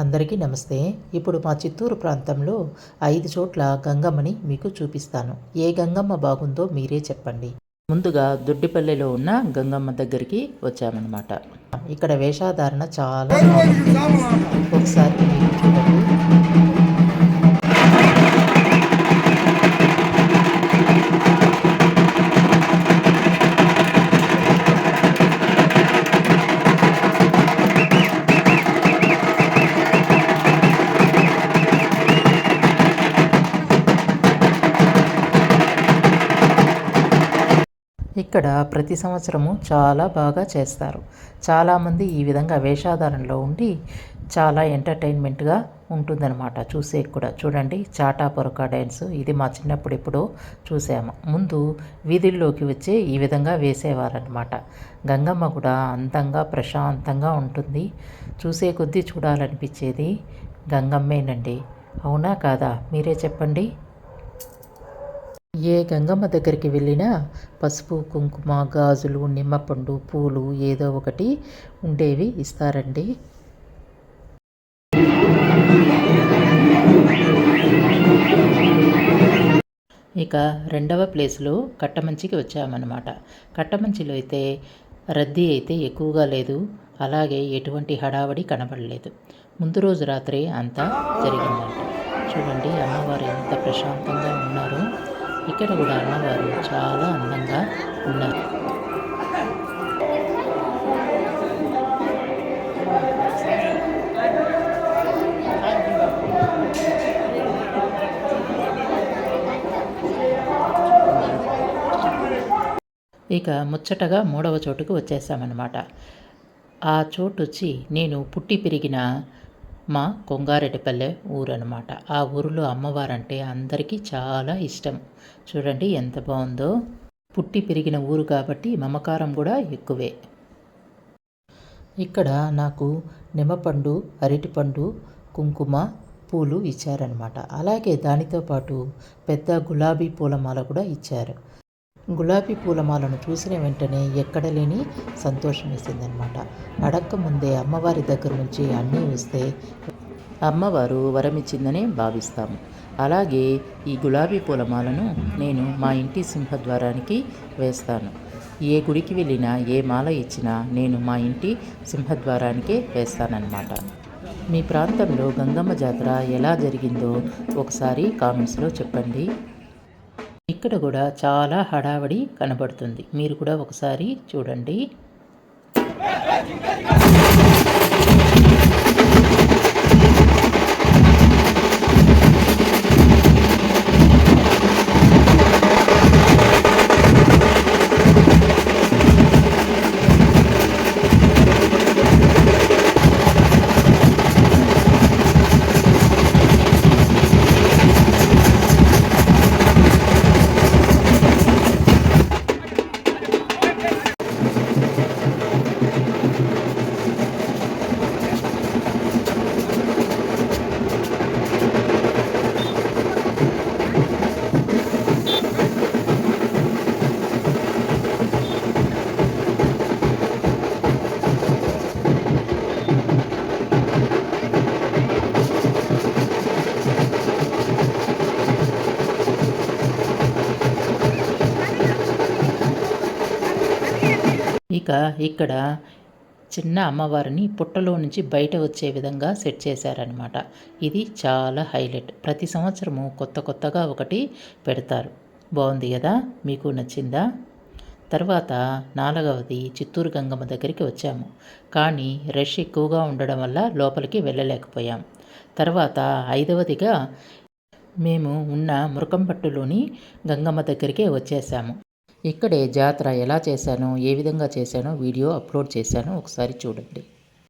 అందరికీ నమస్తే. ఇప్పుడు మా చిత్తూరు ప్రాంతంలో ఐదు చోట్ల గంగమ్మని మీకు చూపిస్తాను. ఏ గంగమ్మ బాగుందో మీరే చెప్పండి. ముందుగా దొడ్డిపల్లెలో ఉన్న గంగమ్మ దగ్గరికి వచ్చామన్నమాట. ఇక్కడ వేషాధారణ చాలా బాగుంది. ఒకసారి ఇక్కడ ప్రతి సంవత్సరము చాలా బాగా చేస్తారు. చాలామంది ఈ విధంగా వేషాధారంలో ఉండి చాలా ఎంటర్టైన్మెంట్గా ఉంటుందన్నమాట. చూసే కూడా. చూడండి చాటా పొరక డ్యాన్స్ ఇది మా చిన్నప్పుడు ఎప్పుడో చూసాము. ముందు వీధుల్లోకి వచ్చి ఈ విధంగా వేసేవారనమాట గంగమ్మ కూడా అందంగా ప్రశాంతంగా ఉంటుంది. చూసే కొద్దీ చూడాలనిపించేది గంగమ్మేనండి. అవునా కాదా? మీరే చెప్పండి. ఏ గంగమ్మ దగ్గరికి వెళ్ళినా పసుపు కుంకుమ గాజులు నిమ్మపండు పూలు ఏదో ఒకటి ఉండేవి ఇస్తారండి. ఇక రెండవ ప్లేస్లో కట్టమంచికి వచ్చామన్నమాట. కట్టమంచిలో అయితే రద్దీ అయితే ఎక్కువగా లేదు. అలాగే ఎటువంటి హడావడి కనబడలేదు. ముందు రోజు రాత్రి అంతా జరిగిందంట చూడండి అమ్మవారు ఎంత ప్రశాంతంగా ఉన్నారో. ఇక్కడ కూడా అమ్మవారు చాలా అందంగా ఉన్నారు. ఇక ముచ్చటగా మూడవ చోటుకు వచ్చేసామన్నమాట ఆ చోటు వచ్చి నేను పుట్టి పెరిగిన మా కొంగారెడ్డిపల్లె ఊరు అనమాట ఆ ఊరిలో అమ్మవారంటే అందరికీ చాలా ఇష్టం. చూడండి ఎంత బాగుందో. పుట్టి పెరిగిన ఊరు కాబట్టి మమకారం కూడా ఎక్కువే. ఇక్కడ నాకు నిమ్మపండు అరటిపండు కుంకుమ పూలు ఇచ్చారనమాట అలాగే దానితో పాటు పెద్ద గులాబీ పూలమాల కూడా ఇచ్చారు. గులాబీ పూలమాలను చూసిన వెంటనే ఎక్కడ లేని సంతోషం వేసిందనమాట అడక్క ముందే అమ్మవారి దగ్గర నుంచి అన్నీ వస్తే అమ్మవారు వరమిచ్చిందనే భావిస్తాము. అలాగే ఈ గులాబీ పూలమాలను నేను మా ఇంటి సింహద్వారానికి వేస్తాను. ఏ గుడికి వెళ్ళినా ఏ మాల ఇచ్చినా నేను మా ఇంటి సింహద్వారానికే వేస్తానన్నమాట. మీ ప్రాంతంలో గంగమ్మ జాతర ఎలా జరిగిందో ఒకసారి కామెంట్స్లో చెప్పండి. ఇక్కడ కూడా చాలా హడావడి కనబడుతుంది. మీరు కూడా ఒకసారి చూడండి. ఇక ఇక్కడ చిన్న అమ్మవారిని పుట్టలో నుంచి బయట వచ్చే విధంగా సెట్ చేశారనమాట ఇది చాలా హైలైట్. ప్రతి సంవత్సరము కొత్త కొత్తగా ఒకటి పెడతారు. బాగుంది కదా? మీకు నచ్చిందా? తర్వాత నాలుగవది చిత్తూరు గంగమ్మ దగ్గరికి వచ్చాము. కానీ రష్ ఎక్కువగా ఉండడం వల్ల లోపలికి వెళ్ళలేకపోయాం. తర్వాత ఐదవదిగా మేము ఉన్న మురకంపట్టులోని గంగమ్మ దగ్గరికే వచ్చేసాము. ఇక్కడే జాతర ఎలా చేశానో ఏ విధంగా చేశానో వీడియో అప్లోడ్ చేశానో ఒకసారి చూడండి.